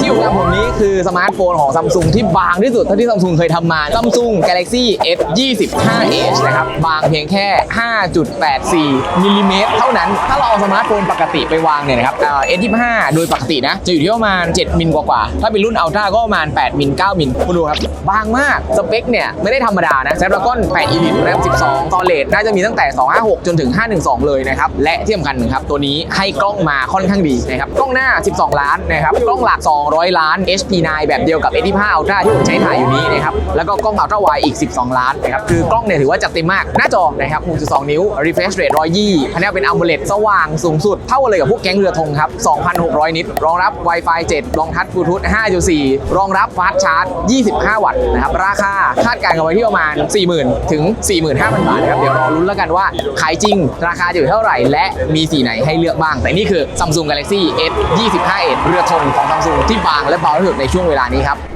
ที่อยู่ข้างผมนี้ คือสมาร์ทโฟนของซัมซุงที่บางที่สุดเท่าที่ซัมซุงเคยทำมา Samsung Galaxy S 25 Edge นะครับ บางเพียงแค่ 5.84มิลลิเมตรเท่านั้น ถ้าเราเอาสมาร์ทโฟนปกติไปวางเนี่ยนะครับเอ่อ S 25โดยปกตินะ จะอยู่ที่ประมาณ 7 มิลกว่าๆ ถ้าเป็นรุ่นอัลตร้าก็ประมาณ 8 มิล 9 มิล คุณดูครับ บางมาก สเปคเนี่ย ไม่ได้ธรรมดานะ Snapdragon 8 Elite RAM 12 Storage น่าจะมีตั้งแต่ 256 จนถึง 512 เลยนะครับ และที่สำคัญนะครับ ตัวนี้ให้กล้องมาค่อนข้างดีนะครับ กล้องหน้า 12 ล้านนะครับ กล้องหลัก 200 ล้าน HP9 แบบเดียวกับ S25 Ultra ที่ผมใช้ถ่ายอยู่นี้นะครับแล้วก็กล้อง Ultra Wide อีก 12 ล้านนะครับคือกล้องเนี่ยถือว่าจัดเต็มมาก หน้าจอนะครับ6.2 นิ้ว refresh rate 120พันนี้เป็น AMOLED สว่างสูงสุด เท่ากันเลยกับพวกแก๊งเรือธงครับ 2,600 นิตรองรับ Wi-Fi 7 รองทัชบลูทูธ5.4 รองรับฟาสชาร์จ25 วัตต์นะครับราคาคาดการณ์กันไว้ที่ประมาณ 40,000 ถึง 45,000 บาทนะครับเดี๋ยวรอลุ้นแล้วกันว่าขายจริง ราคาจะอยู่เท่าไหร่ และมีสีไหนให้เลือกบ้าง แต่นี่คือ Samsung Galaxy S 25 Edge เรือธงของ Samsung ที่บางและเบาที่สุดในช่วงเวลานี้ครับ